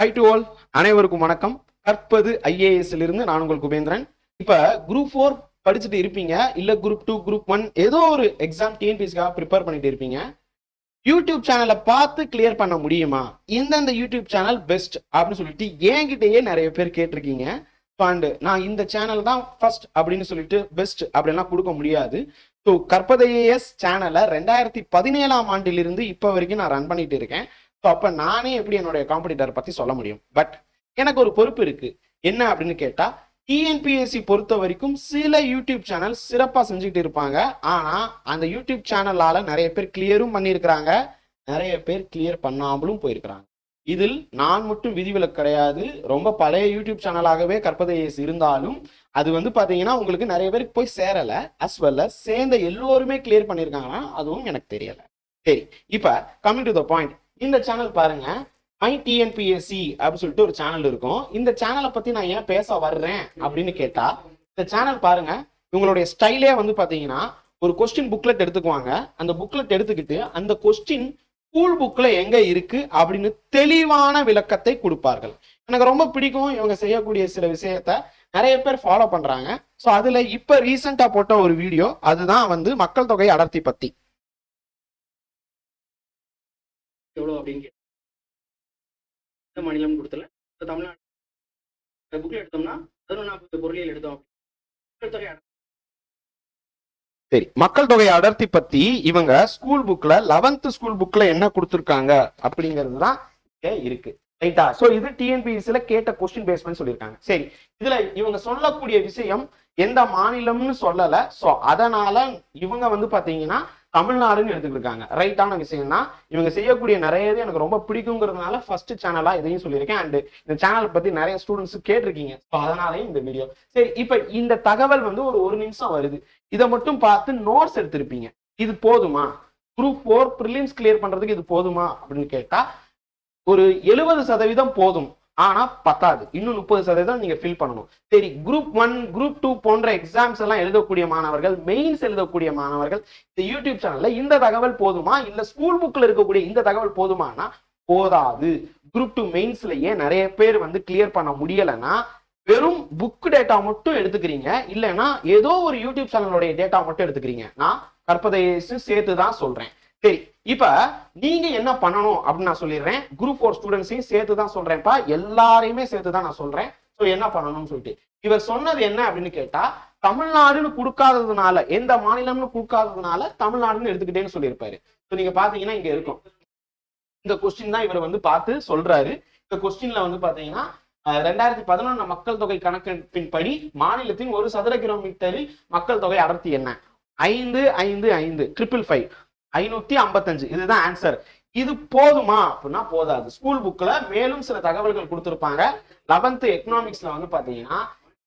High to all அனைவருக்கும் வணக்கம். கற்பது ஐஏஎஸ் இருந்து நான் உங்கள் குபேந்திரன். இப்ப குரூப் ஃபோர் படிச்சுட்டு இருப்பீங்க. இல்ல குரூப் டூ குரூப் ஒன் ஏதோ ஒரு எக்ஸாம் டிஎன்பிஎஸ்க்காக ப்ரிப்பேர் பண்ணிட்டு இருப்பீங்க. யூடியூப் சேனலை பார்த்து கிளியர் பண்ண முடியுமா? எந்தெந்த யூடியூப் சேனல் பெஸ்ட் அப்படின்னு சொல்லிட்டு என்கிட்டயே நிறைய பேர் கேட்டிருக்கீங்க. அண்டு நான் இந்த சேனல் தான் ஃபர்ஸ்ட் அப்படின்னு சொல்லிட்டு பெஸ்ட் அப்படின்லாம் கொடுக்க முடியாது. ஸோ கற்பதையஸ் சேனலை ரெண்டாயிரத்தி பதினேழாம் ஆண்டிலிருந்து இப்போ வரைக்கும் நான் ரன் பண்ணிட்டு இருக்கேன். ஸோ அப்போ நானே எப்படி என்னுடைய காம்படிட்டர் பற்றி சொல்ல முடியும்? பட் எனக்கு ஒரு பொறுப்பு இருக்கு. என்ன அப்படின்னு கேட்டால் டிஎன்பிஎஸ்சி பொறுத்த வரைக்கும் சில யூடியூப் சேனல் சிறப்பாக செஞ்சுக்கிட்டு இருப்பாங்க. ஆனால் அந்த யூடியூப் சேனலால் நிறைய பேர் கிளியரும் பண்ணியிருக்கிறாங்க. நிறைய பேர் கிளியர் பண்ணாமலும் போயிருக்கிறாங்க. இதில் நான் மட்டும் விதிவிலக்கு கிடையாது. ரொம்ப பழைய யூடியூப் சேனலாகவே கற்பதையஸ் இருந்தாலும் அது வந்து பார்த்தீங்கன்னா உங்களுக்கு நிறைய பேருக்கு போய் சேரலை. அஸ் வெல்ல சேர்ந்த எல்லோருமே கிளியர் பண்ணியிருக்காங்கன்னா அதுவும் எனக்கு தெரியலை. சரி இப்போ கம்மிங் டு த பாயிண்ட் இந்த சேனல் பாருங்க. ஐ டிஎன்பிஎஸ்சி அப்படின்னு சொல்லிட்டு ஒரு சேனல் இருக்கும். இந்த சேனலை பத்தி நான் ஏன் பேச வர்றேன் அப்படின்னு கேட்டா இந்த சேனல் பாருங்க. இவங்களுடைய ஸ்டைலே வந்து பாத்தீங்கன்னா ஒரு கொஸ்டின் புக்லெட் எடுத்துக்குவாங்க. அந்த புக்லெட் எடுத்துக்கிட்டு அந்த கொஸ்டின் ஸ்கூல் புக்ல எங்க இருக்கு அப்படின்னு தெளிவான விளக்கத்தை கொடுப்பார்கள். எனக்கு ரொம்ப பிடிக்கும் இவங்க செய்யக்கூடிய சில விஷயத்த. நிறைய பேர் ஃபாலோ பண்றாங்க. ஸோ அதுல இப்ப ரீசெண்டா போட்ட ஒரு வீடியோ அதுதான் வந்து மக்கள் தொகை அடர்த்தி பத்தி. எவ்வளோ அப்படின்னு கேட்டேன் எந்த மாநிலம் கொடுத்துல இப்போ தமிழ்நாடு. புக்கில் எடுத்தோம்னா பதினொன்று பொருளியல் எடுத்தோம் மக்கள் தொகை சரி மக்கள் தொகை அடர்த்தி பத்தி இவங்க ஸ்கூல் புக்ல லெவன்த் ஸ்கூல் புக்ல என்ன கொடுத்துருக்காங்க அப்படிங்கிறது தான் இருக்கு. ரைட்டா சோ இது டிஎன்பிஎஸ்சில கேட்ட கொஸ்டின் பேஸ் பண்ணி சொல்லியிருக்காங்க. சரி இதுல இவங்க சொல்லக்கூடிய விஷயம் எந்த மாநிலம்னு சொல்லல. சோ அதனால இவங்க வந்து பாத்தீங்கன்னா தமிழ்நாடுன்னு எடுத்துக்கிட்டு இருக்காங்க ரைட்டான விஷயம்னா இவங்க செய்யக்கூடிய நிறையவே எனக்கு ரொம்ப பிடிக்குங்கிறதுனால ஃபர்ஸ்ட் சேனலா இதையும் சொல்லியிருக்கேன். அண்ட் இந்த சேனல் பத்தி நிறைய ஸ்டூடெண்ட்ஸ் கேட்டிருக்கீங்க. ஸோ அதனாலயும் இந்த வீடியோ சரி இப்ப இந்த தகவல் வந்து ஒரு ஒரு நிமிஷம் வருது. இதை மட்டும் பார்த்து நோட்ஸ் எடுத்திருப்பீங்க. இது போதுமா? குரூப் ஃபோர் ப்ரிலிம்ஸ் கிளியர் பண்றதுக்கு இது போதுமா? அப்படின்னு கேட்டா ஒரு எழுபது சதவீதம் போதும். ஆனா பத்தாது. இன்னும் முப்பது சதவீதம் நீங்க ஃபில் பண்ணணும். சரி குரூப் ஒன் குரூப் டூ போன்ற எக்ஸாம்ஸ் எல்லாம் எழுதக்கூடிய மாணவர்கள் மெயின்ஸ் எழுதக்கூடிய மாணவர்கள் இந்த யூடியூப் சேனல்ல இந்த தகவல் போதுமா? இல்ல ஸ்கூல் புக்ல இருக்கக்கூடிய இந்த தகவல் போதுமானா? போதாது. குரூப் டூ மெயின்ஸ்லயே நிறைய பேர் வந்து கிளியர் பண்ண முடியலைன்னா வெறும் புக் டேட்டா மட்டும் எடுத்துக்கிறீங்க. இல்லைன்னா ஏதோ ஒரு யூடியூப் சேனலுடைய டேட்டா மட்டும் எடுத்துக்கிறீங்க. நான் கற்பதையசு சேர்த்து தான் சொல்றேன். சரி இப்ப நீங்க என்ன பண்ணணும் அப்படின்னு நான் சொல்லிடுறேன். குரூப் ஃபோர் ஸ்டூடெண்ட்ஸையும் சேர்த்து தான் சொல்றேன்ப்பா. எல்லாரையுமே சேர்த்து தான் நான் சொல்றேன். ஸோ என்ன பண்ணணும்னு சொல்லிட்டு. இவர் சொன்னது என்ன அப்படின்னு கேட்டா தமிழ்நாடுன்னு கொடுக்காததுனால எந்த மாநிலம்னு கொடுக்காததுனால தமிழ்நாடுன்னு எடுத்துக்கிட்டேன்னு சொல்லியிருப்பாரு. ஸோ நீங்க பாத்தீங்கன்னா இங்க இருக்கும். இந்த கொஸ்டின் தான் இவர் வந்து பார்த்து சொல்றாரு. இந்த கொஸ்டின்ல வந்து பாத்தீங்கன்னா ரெண்டாயிரத்தி பதினொன்று மக்கள் தொகை கணக்கெடுப்பின்படி மாநிலத்தின் ஒரு சதுர கிலோமீட்டரில் மக்கள் தொகை அடர்த்தி என்ன? ஐந்து ஐந்து ஐந்து ட்ரிபிள் ஃபைவ் ஐநூத்தி ஐம்பத்தஞ்சு. இதுதான் ஆன்சர் இது போதுமா? அப்படின்னா போதாது. ஸ்கூல் புக்ல மேலும் சில தகவல்கள் கொடுத்துருப்பாங்க. லெவன்த் எக்கனாமிக்ஸ்ல வந்து பாத்தீங்கன்னா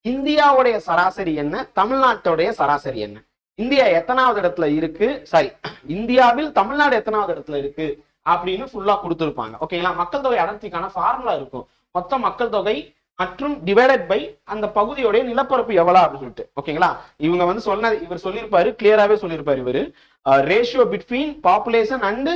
இந்தியாவுடைய சராசரி என்ன? தமிழ்நாட்டுடைய சராசரி என்ன? இந்தியா எத்தனாவது இடத்துல இருக்கு? சாரி இந்தியாவில் தமிழ்நாடு எத்தனாவது இடத்துல இருக்கு? அப்படின்னு ஃபுல்லா கொடுத்துருப்பாங்க. ஓகேங்களா மக்கள் தொகை அடர்த்திக்கான ஃபார்முலா இருக்கும். மொத்த மக்கள் தொகை மற்றும் டிவைடட் பை அந்த பகுதியோடைய நிலப்பரப்பு எவ்வளோ அப்படின்னு சொல்லிட்டு. ஓகேங்களா? இவங்க வந்து சொன்னது இவர் சொல்லியிருப்பாரு கிளியராகவே சொல்லியிருப்பாரு இவரு. ரேஷியோ பிட்வீன் பாப்புலேஷன் அண்டு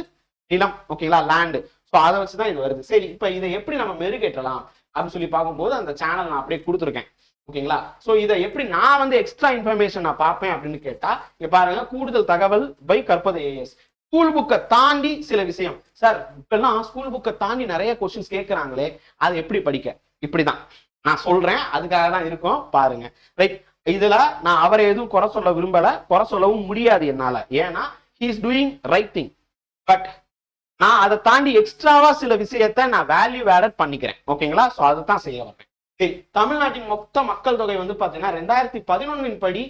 நிலம். ஓகேங்களா? லேண்டு ஸோ அதை வச்சு தான் இது வருது. சரி இப்போ இதை எப்படி நம்ம மெருகேற்றலாம்? அப்படின்னு சொல்லி பார்க்கும்போது அந்த சேனல் நான் அப்படியே கொடுத்துருக்கேன். ஓகேங்களா? ஸோ இதை எப்படி நான் வந்து எக்ஸ்ட்ரா இன்ஃபர்மேஷன் நான் பார்ப்பேன் அப்படின்னு கேட்டால் இங்கே பாருங்க கூடுதல் தகவல் பை கற்பதை ஏஎஸ் ஸ்கூல் புக்கை தாண்டி சில விஷயம். சார் இப்பெல்லாம் ஸ்கூல் புக்கை தாண்டி நிறைய கொஸ்டின்ஸ் கேட்குறாங்களே அதை எப்படி படிக்க? இப்படிதான். நான் சொல்றேன் அதுக்காக தான் இருக்கும் பாருங்க. ரைட் இதுல நான் அவரை எதுவும் குறை சொல்ல விரும்பல குறை சொல்லவும் முடியாது என்னால. ஏன்னா he is doing right thing but நான் அதை தாண்டி எக்ஸ்ட்ராவா சில விஷயத்த நான் வேல்யூ ஆடட் பண்ணிக்கிறேன். ஓகேங்களா ஸோ அதை தான் செய்ய வரேன் சரி தமிழ்நாட்டின் மொத்த மக்கள் தொகை வந்து பாத்தீங்கன்னா ரெண்டாயிரத்தி பதினொன்னின் படி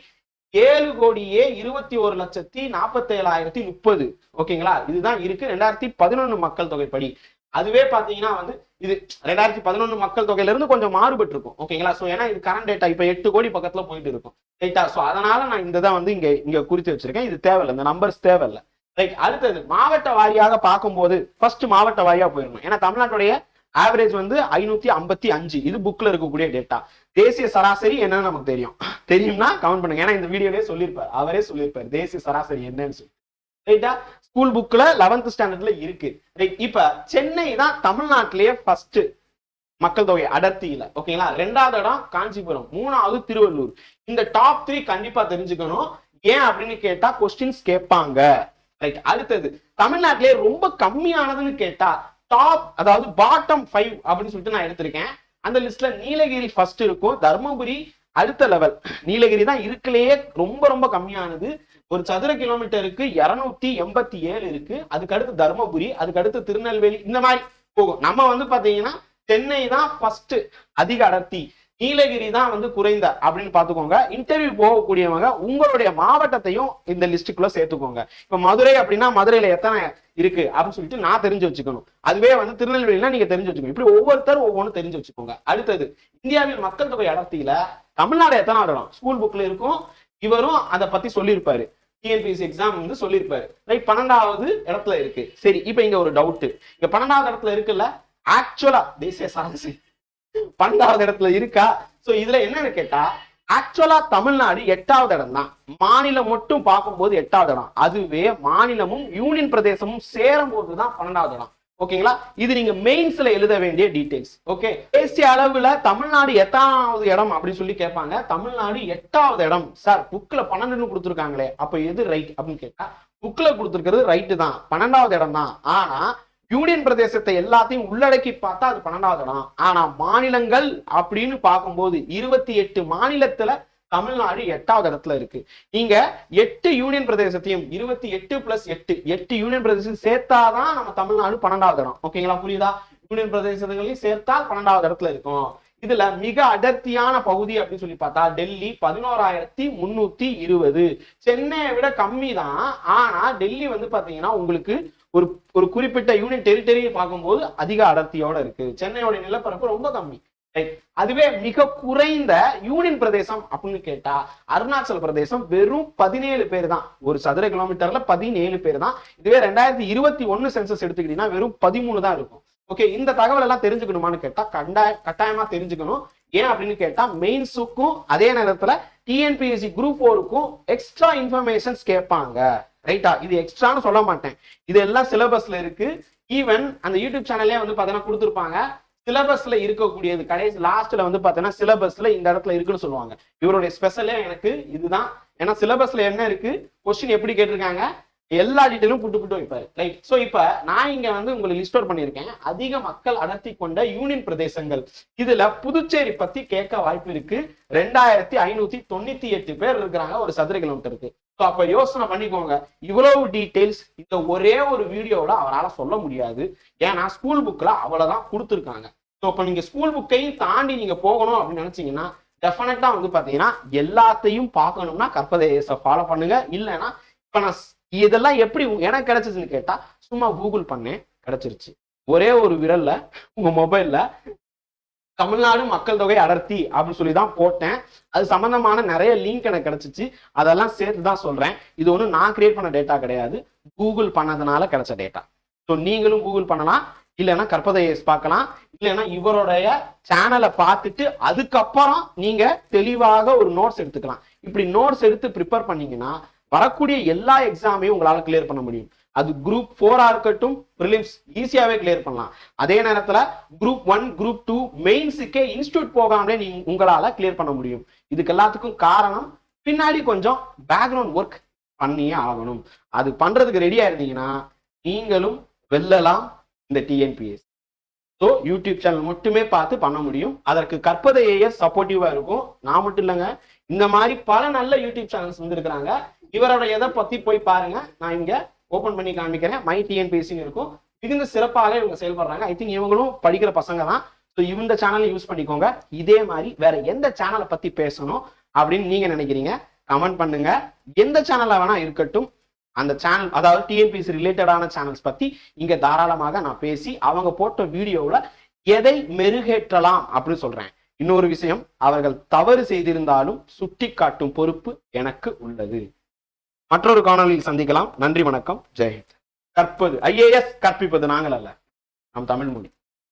ஏழு கோடியே இருபத்தி ஒரு லட்சத்தி நாற்பத்தி ஏழாயிரத்தி முப்பது ஓகேங்களா இதுதான் இருக்கு ரெண்டாயிரத்தி பதினொன்னு மக்கள் தொகை படி. அதுவே பாத்தீங்கன்னா வந்து இது ரெண்டாயிரத்தி பதினொன்று மக்கள் தொகையிலிருந்து கொஞ்சம் மாறுபட்டு இருக்கும் ஓகேங்களா ஸோ ஏன்னா இது கரண்ட் டேட்டா இப்போ எட்டு கோடி பக்கத்தில் போயிட்டு இருக்கும் ரைட்டா ஸோ அதனால நான் இந்த தான் வந்து இங்கே இங்கே குறித்து வச்சிருக்கேன். இது தேவையில்லை. இந்த நம்பர்ஸ் தேவையில்லை. ரைட் அடுத்தது மாவட்ட வாரியாக பார்க்கும்போது ஃபர்ஸ்ட் மாவட்ட வாரியாக போயிடணும். ஏன்னா தமிழ்நாட்டுடைய ஆவரேஜ் வந்து ஐநூத்தி ஐம்பத்தி அஞ்சு. இது புக்ல இருக்கக்கூடிய டேட்டா தேசிய சராசரி என்னன்னு நமக்கு தெரியும். தெரியும்னா கமெண்ட் பண்ணுங்க. ஏன்னா இந்த வீடியோலயே சொல்லியிருப்பார். அவரே சொல்லியிருப்பார். தேசிய சராசரி என்னன்னு சொல்லி. ரைட்டா ஸ்கூல் புக்ல லெவன்த் ஸ்டாண்டர்ட்ல இருக்கு. ரைட் இப்ப சென்னை தான் தமிழ்நாட்டிலேயே ஃபர்ஸ்ட் மக்கள் தொகை அடர்த்தியில. ஓகேங்களா ரெண்டாவது இடம் காஞ்சிபுரம் மூணாவது திருவள்ளூர். இந்த டாப் த்ரீ கண்டிப்பா தெரிஞ்சுக்கணும். ஏன் அப்படின்னு கேட்டா கொஸ்டின்ஸ் கேட்பாங்க. ரைட் அடுத்தது தமிழ்நாட்டிலே ரொம்ப கம்மியானதுன்னு கேட்டா டாப் அதாவது பாட்டம் ஃபைவ் அப்படின்னு சொல்லிட்டு நான் எடுத்திருக்கேன். அந்த லிஸ்ட்ல நீலகிரி ஃபர்ஸ்ட் இருக்கும் தர்மபுரி அடுத்த லெவல் நீலகிரி தான் இருக்கலையே ரொம்ப ரொம்ப கம்மியானது. ஒரு சதுர கிலோமீட்டருக்கு இருநூத்தி எண்பத்தி ஏழு இருக்கு. அதுக்கு அடுத்து தர்மபுரி அதுக்கு அடுத்து திருநெல்வேலி இந்த மாதிரி போகும். நம்ம வந்து பாத்தீங்கன்னா சென்னை தான் ஃபர்ஸ்ட் அதிக அடர்த்தி. நீலகிரி தான் வந்து குறைந்த அப்படின்னு பாத்துக்கோங்க இன்டர்வியூ போகக்கூடியவங்க உங்களுடைய மாவட்டத்தையும் இந்த லிஸ்டுக்குள்ள சேர்த்துக்கோங்க. இப்ப மதுரை அப்படின்னா மதுரையில எத்தனை இருக்கு அப்படின்னு சொல்லிட்டு நான் தெரிஞ்சு வச்சுக்கணும். அதுவே வந்து திருநெல்வேலினா நீங்க தெரிஞ்சு வச்சுக்கணும். இப்படி ஒவ்வொருத்தரும் ஒவ்வொன்றும் தெரிஞ்சு வச்சுக்கோங்க. அடுத்தது இந்தியாவின் மக்கள் தொகை அடர்த்தியில தமிழ்நாடு எத்தனை இடம்? ஸ்கூல் புக்ல இருக்கும். இவரும் அதை பத்தி சொல்லியிருப்பாரு. டிஎன்பிஎஸ்சி எக்ஸாம் வந்து சொல்லியிருப்பாரு. ரைட் பன்னெண்டாவது இடத்துல இருக்கு. சரி இப்போ இங்க ஒரு டவுட் இங்க பன்னெண்டாவது இடத்துல இருக்குல்ல? ஆக்சுவலா தேசிய சாதனை பன்னெண்டாவது இடத்துல இருக்கா? சோ இதுல என்னன்னு கேட்டா ஆக்சுவலா தமிழ்நாடு எட்டாவது இடம் தான். மாநிலம் மட்டும் பார்க்கும்போது எட்டாவது இடம். அதுவே மாநிலமும் யூனியன் பிரதேசமும் சேரும் போதுதான் பன்னெண்டாவது இடம். ஓகேங்களா? இது நீங்க மெயின்ஸ்ல எழுத வேண்டிய டீடைல்ஸ் ஓகே? தேசிய அளவுல தமிழ்நாடு எட்டாவது இடம் அப்படின்னு சொல்லி கேட்பாங்க. தமிழ்நாடு எட்டாவது இடம். சார் புக்ல பன்னெண்டுன்னு கொடுத்துருக்காங்களே. அப்ப எது ரைட் அப்படின்னு கேட்டா புக்ல கொடுத்துருக்கிறது ரைட்டு தான். பன்னெண்டாவது இடம் தான். ஆனா யூனியன் பிரதேசத்தை எல்லாத்தையும் உள்ளடக்கி பார்த்தா அது பன்னெண்டாவது இடம். ஆனா மாநிலங்கள் அப்படின்னு பார்க்கும்போது இருபத்தி எட்டு மாநிலத்துல தமிழ்நாடு எட்டாவது இடத்துல இருக்கு. இங்க எட்டு யூனியன் பிரதேசத்தையும் இருபத்தி எட்டு பிளஸ் எட்டு. எட்டு யூனியன் பிரதேசம் சேர்த்தாதான் நம்ம தமிழ்நாடு பன்னெண்டாவது இடம். ஓகேங்களா புரியுதா? யூனியன் பிரதேசங்களையும் சேர்த்தால் பன்னெண்டாவது இடத்துல இருக்கும். இதுல மிக அடர்த்தியான பகுதி அப்படின்னு சொல்லி பார்த்தா டெல்லி பதினோராயிரத்தி முன்னூத்தி இருபது. சென்னையை விட கம்மி தான் ஆனா டெல்லி வந்து பாத்தீங்கன்னா உங்களுக்கு ஒரு ஒரு குறிப்பிட்ட யூனியன் டெரிட்டரியை பார்க்கும்போது அதிக அடர்த்தியோட இருக்கு. சென்னையோட நிலப்பரப்பு ரொம்ப கம்மி. அதுவே மிக குறைந்த யூனியன் பிரதேசம் அப்படின்னு கேட்டா அருணாச்சல பிரதேசம் வெறும் பதினேழு பேர் தான் ஒரு சதுர கிலோமீட்டர்ல பதினேழு பேர் தான் இதுவே ரெண்டாயிரத்தி இருபத்தி ஒன்னு சென்சஸ் எடுத்துக்கிட்டீங்கன்னா வெறும் பதிமூணு தான் இருக்கும். ஓகே இந்த தகவல் எல்லாம் தெரிஞ்சுக்கணுமான்னு கேட்டா கண்டாய கட்டாயமா தெரிஞ்சுக்கணும். ஏன் அப்படின்னு கேட்டா மெயின்ஸுக்கும் அதே நேரத்துல டிஎன்பிஎஸ்சி குரூப் ஃபோருக்கும் எக்ஸ்ட்ரா இன்ஃபர்மேஷன்ஸ் கேட்பாங்க. ரைட்டா இது எக்ஸ்ட்ரான்னு சொல்ல மாட்டேன். இது எல்லாம் சிலபஸ்ல இருக்கு. ஈவன் அந்த யூடியூப் சேனல்லே வந்து பார்த்தீங்கன்னா கொடுத்துருப்பாங்க. சிலபஸ்ல இருக்கக்கூடியது கடைசி லாஸ்ட்ல வந்து பாத்தீங்கன்னா சிலபஸ்ல இந்த இடத்துல இருக்குன்னு சொல்லுவாங்க. இவருடைய ஸ்பெஷலே எனக்கு இதுதான். ஏன்னா சிலபஸ்ல என்ன இருக்கு? கொஸ்டின் எப்படி கேட்டிருக்காங்க? எல்லா டீட்டெயிலும் புட்டு புட்டு வைப்பாரு. ரைட் ஸோ இப்போ நான் இங்க வந்து உங்களுக்கு லிஸ்ட் அவுட் பண்ணியிருக்கேன். அதிக மக்கள் அடர்த்தி கொண்ட யூனியன் பிரதேசங்கள். இதுல புதுச்சேரி பத்தி கேட்க வாய்ப்பு இருக்கு. ரெண்டாயிரத்தி ஐநூத்தி தொண்ணூத்தி எட்டு பேர் இருக்கிறாங்க. ஒரு சதுர கிலோமீட்டருக்கு ஸோ அப்போ யோசனை பண்ணிக்கோங்க. இவ்வளவு டீட்டெயில்ஸ் இந்த ஒரே ஒரு வீடியோவில் அவரால் சொல்ல முடியாது. ஏன்னா ஸ்கூல் புக்கில் அவ்வளோதான் கொடுத்துருக்காங்க. ஸோ இப்போ நீங்கள் ஸ்கூல் புக்கையும் தாண்டி நீங்கள் போகணும் அப்படின்னு நினச்சிங்கன்னா டெஃபினட்டாக வந்து பார்த்தீங்கன்னா எல்லாத்தையும் பார்க்கணும்னா கற்பதேச ஃபாலோ பண்ணுங்க. இல்லைன்னா இப்போ நான் இதெல்லாம் எப்படி உ- எனக்கு கிடைச்சதுன்னு கேட்டால் சும்மா கூகுள் பண்ணேன் கிடைச்சிருச்சு. ஒரே ஒரு விரல்ல உங்க மொபைல்ல தமிழ்நாடு மக்கள் தொகை அடர்த்தி அப்படின்னு சொல்லி தான் போட்டேன். அது சம்பந்தமான நிறைய லிங்க் எனக்கு கிடைச்சிச்சு. அதெல்லாம் சேர்த்து தான் சொல்றேன். இது ஒன்றும் நான் கிரியேட் பண்ண டேட்டா கிடையாது. கூகுள் பண்ணதுனால கிடைச்ச டேட்டா ஸோ நீங்களும் கூகுள் பண்ணலாம். இல்லைன்னா கற்பதையஸ் பார்க்கலாம். இல்லைன்னா இவருடைய சேனலை பார்த்துட்டு அதுக்கப்புறம் நீங்க தெளிவாக ஒரு நோட்ஸ் எடுத்துக்கலாம். இப்படி நோட்ஸ் எடுத்து ப்ரிப்பேர் பண்ணீங்கன்னா வரக்கூடிய எல்லா எக்ஸாமையும் உங்களால் கிளியர் பண்ண முடியும். அது குரூப் ஃபோரா இருக்கட்டும் ப்ரிலிம்ஸ் ஈஸியாவே கிளியர் பண்ணலாம். அதே நேரத்துல குரூப் ஒன் குரூப் டூ மெயின்ஸுக்கே இன்ஸ்டியூட் போகாமலே நீ உங்களால கிளியர் பண்ண முடியும். இதுக்கு எல்லாத்துக்கும் காரணம் பின்னாடி கொஞ்சம் பேக்ரவுண்ட் ஒர்க் பண்ணியே ஆகணும். அது பண்றதுக்கு ரெடியா இருந்தீங்கன்னா நீங்களும் வெல்லலாம் இந்த டிஎன்பிஎஸ் ஸோ யூடியூப் சேனல் மட்டுமே பார்த்து பண்ண முடியும். அதற்கு கற்பதை ஏஎஸ் சப்போர்ட்டிவா இருக்கும். நான் மட்டும் இல்லைங்க. இந்த மாதிரி பல நல்ல யூடியூப் சேனல்ஸ் வந்து இருக்கிறாங்க இவரோட எதை பத்தி போய் பாருங்க. நான் இங்க ஓபன் பண்ணி காமிக்கிறேன். மை டிஎன்பிஎஸ்சின்னு இருக்கும். மிகுந்த சிறப்பாக இவங்க செயல்படுறாங்க. ஐ திங்க் இவங்களும் படிக்கிற பசங்க தான். ஸோ இந்த சேனலை யூஸ் பண்ணிக்கோங்க. இதே மாதிரி வேற எந்த சேனலை பத்தி பேசணும் அப்படின்னு நீங்க நினைக்கிறீங்க கமெண்ட் பண்ணுங்க. எந்த சேனலா வேணா இருக்கட்டும். அந்த சேனல் அதாவது டிஎன்பிஎஸ்சி ரிலேட்டடான சேனல்ஸ் பத்தி இங்க தாராளமாக நான் பேசி அவங்க போட்ட வீடியோவில் எதை மெருகேற்றலாம் அப்படின்னு சொல்றேன். இன்னொரு விஷயம் அவர்கள் தவறு செய்திருந்தாலும் சுட்டி காட்டும் பொறுப்பு எனக்கு உள்ளது. மற்றொரு காணொலியில் சந்திக்கலாம். நன்றி வணக்கம். ஜெயஹிந்த் கற்பது ஐஏஎஸ் கற்பிப்பது நாங்கள் அல்ல. நம் தமிழ் மொழி.